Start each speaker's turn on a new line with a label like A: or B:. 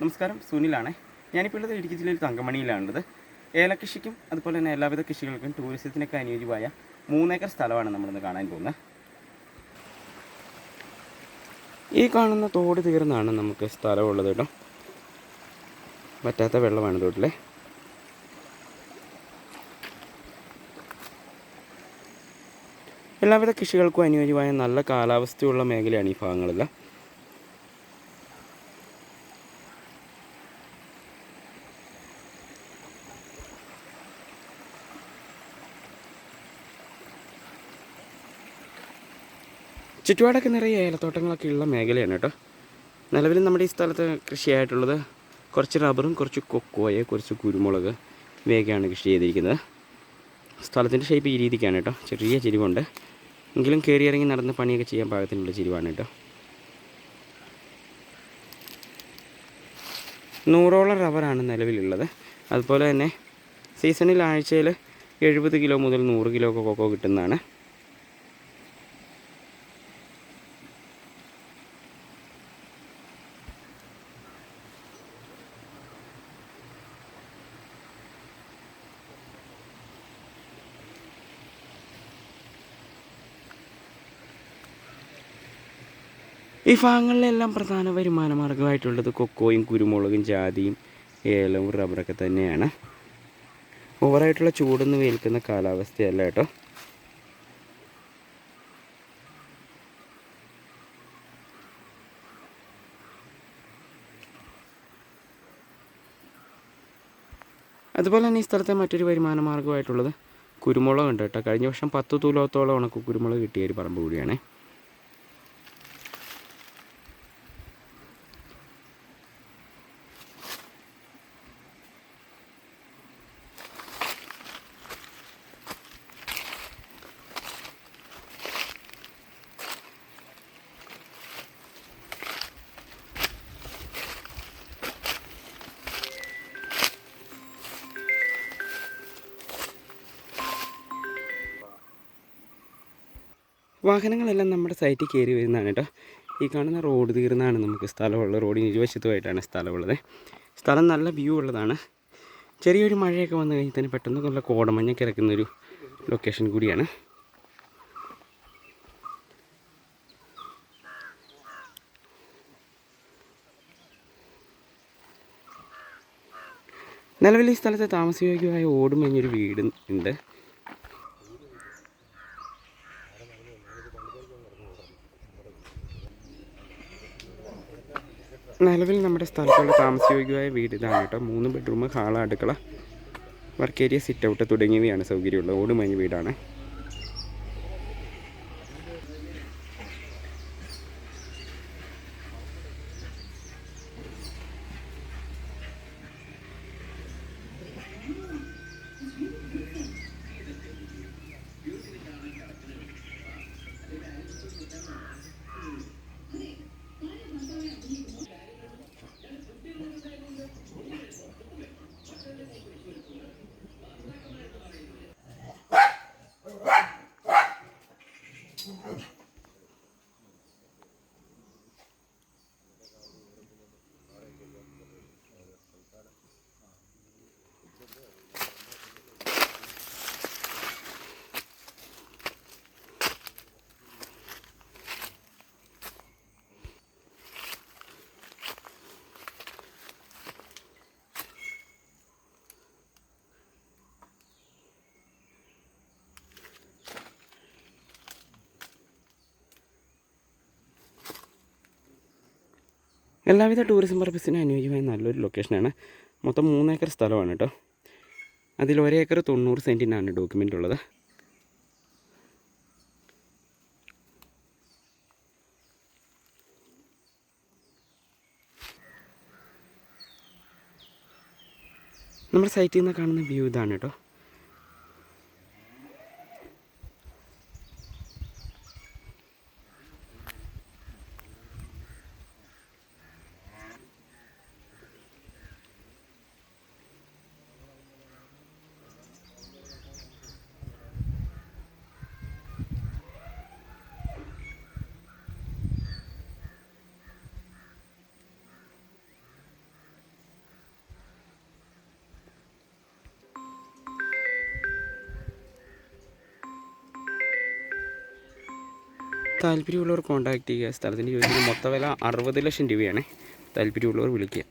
A: നമസ്കാരം സുനിലാണേ. ഞാനിപ്പോൾ ഉള്ളത് ഇടുക്കി ജില്ലയിൽ തങ്കമണിയിലാണുള്ളത്. ഏലകൃഷിക്കും അതുപോലെ തന്നെ എല്ലാവിധ കൃഷികൾക്കും ടൂറിസത്തിനൊക്കെ അനുയോജ്യമായ മൂന്നേക്കർ സ്ഥലമാണ് നമ്മളിന്ന് കാണാൻ പോകുന്നത്. ഈ കാണുന്ന തോട് തീർന്നാണ് നമുക്ക് സ്ഥലമുള്ളത് കേട്ടോ. പറ്റാത്ത വെള്ളമാണ് തോട്ടിലെ. എല്ലാവിധ കൃഷികൾക്കും അനുയോജ്യമായ നല്ല കാലാവസ്ഥയുള്ള മേഖലയാണ് ഈ ഭാഗങ്ങളെല്ലാം. ചുറ്റുപാടൊക്കെ നിറയെ ഏലത്തോട്ടങ്ങളൊക്കെ ഉള്ള മേഖലയാണ് കേട്ടോ. നിലവിൽ നമ്മുടെ ഈ സ്ഥലത്ത് കൃഷിയായിട്ടുള്ളത് കുറച്ച് റബ്ബറും കുറച്ച് കൊക്കോയെ കുറച്ച് കുരുമുളക് ഇവയൊക്കെയാണ് കൃഷി ചെയ്തിരിക്കുന്നത്. സ്ഥലത്തിന്റെ ഷേപ്പ് ഈ രീതിക്കാണ് കേട്ടോ. ചെറിയ ചെരിവുണ്ട്. എങ്കിലും കയറി ഇറങ്ങി നടന്ന് പണിയൊക്കെ ചെയ്യാൻ പാകത്തിനുള്ള ചെരിവാണ് കേട്ടോ. നൂറോളം റബ്ബറാണ് നിലവിലുള്ളത്. അതുപോലെ തന്നെ സീസണിൽ ആഴ്ചയിൽ എഴുപത് കിലോ മുതൽ നൂറ് കിലോ ഒക്കെ കൊക്കോ കിട്ടുന്നതാണ്. ഈ ഭാഗങ്ങളിലെല്ലാം പ്രധാന വരുമാന മാർഗമായിട്ടുള്ളത് കൊക്കോയും കുരുമുളകും ജാതിയും ഏലവും റബ്ബറൊക്കെ തന്നെയാണ്. ഓവറായിട്ടുള്ള ചൂടൊന്നും ഏൽക്കുന്ന കാലാവസ്ഥയല്ല കേട്ടോ. അതുപോലെ തന്നെ ഈ സ്ഥലത്തെ മറ്റൊരു വരുമാന മാർഗമായിട്ടുള്ളത് കുരുമുളക് ഉണ്ട് കേട്ടോ. കഴിഞ്ഞ വർഷം പത്ത് തൂലോത്തോളം ഉണക്ക് കുരുമുളക് കിട്ടിയ ഒരു പറമ്പ് കൂടിയാണ്. വാഹനങ്ങളെല്ലാം നമ്മുടെ സൈറ്റിൽ കയറി വരുന്നതാണ് കേട്ടോ ഈ കാണുന്ന റോഡ് തീർന്നാണ് നമുക്ക് സ്ഥലമുള്ളത്. റോഡിന് ഇരുവശത്തുമായിട്ടാണ് സ്ഥലമുള്ളത്. സ്ഥലം നല്ല വ്യൂ ഉള്ളതാണ്. ചെറിയൊരു മഴയൊക്കെ വന്നു കഴിഞ്ഞാൽ തന്നെ പെട്ടെന്ന് നല്ല കോടമഞ്ഞ കിടക്കുന്നൊരു ലൊക്കേഷൻ കൂടിയാണ്. നിലവിൽ ഈ സ്ഥലത്ത് താമസയോഗ്യമായ ഓടുമഞ്ഞൊരു വീട് ഉണ്ട്. നിലവിൽ നമ്മുടെ സ്ഥലത്തുള്ള താമസയോഗ്യമായ വീട് ഇതാണ് കേട്ടോ. മൂന്ന് ബെഡ്റൂം ഹാൾ അടുക്കള വർക്ക് ഏരിയ സിറ്റ് ഔട്ട് തുടങ്ങിയവയാണ് സൗകര്യമുള്ള ഓടുമഞ്ഞ വീടാണ്. എല്ലാവിധ ടൂറിസം പർപ്പസിന് അനുയോജ്യമായ നല്ലൊരു ലൊക്കേഷനാണ് മൊത്തം മൂന്നേക്കർ സ്ഥലമാണ് കേട്ടോ അതിൽ ഒരേക്കർ തൊണ്ണൂറ് സെന്റിനാണ് ഡോക്യുമെന്റ് ഉള്ളത്. നമ്മുടെ സൈറ്റിൽ നിന്ന് കാണുന്ന വ്യൂ ഇതാണ് കേട്ടോ താല്പര്യമുള്ളവർ കോൺടാക്റ്റ് ചെയ്യുക. സ്ഥലത്തിന്റെ ചോദിച്ചാൽ മൊത്ത വില അറുപത് ലക്ഷം രൂപയാണ്. താല്പര്യമുള്ളവർ വിളിക്കുക.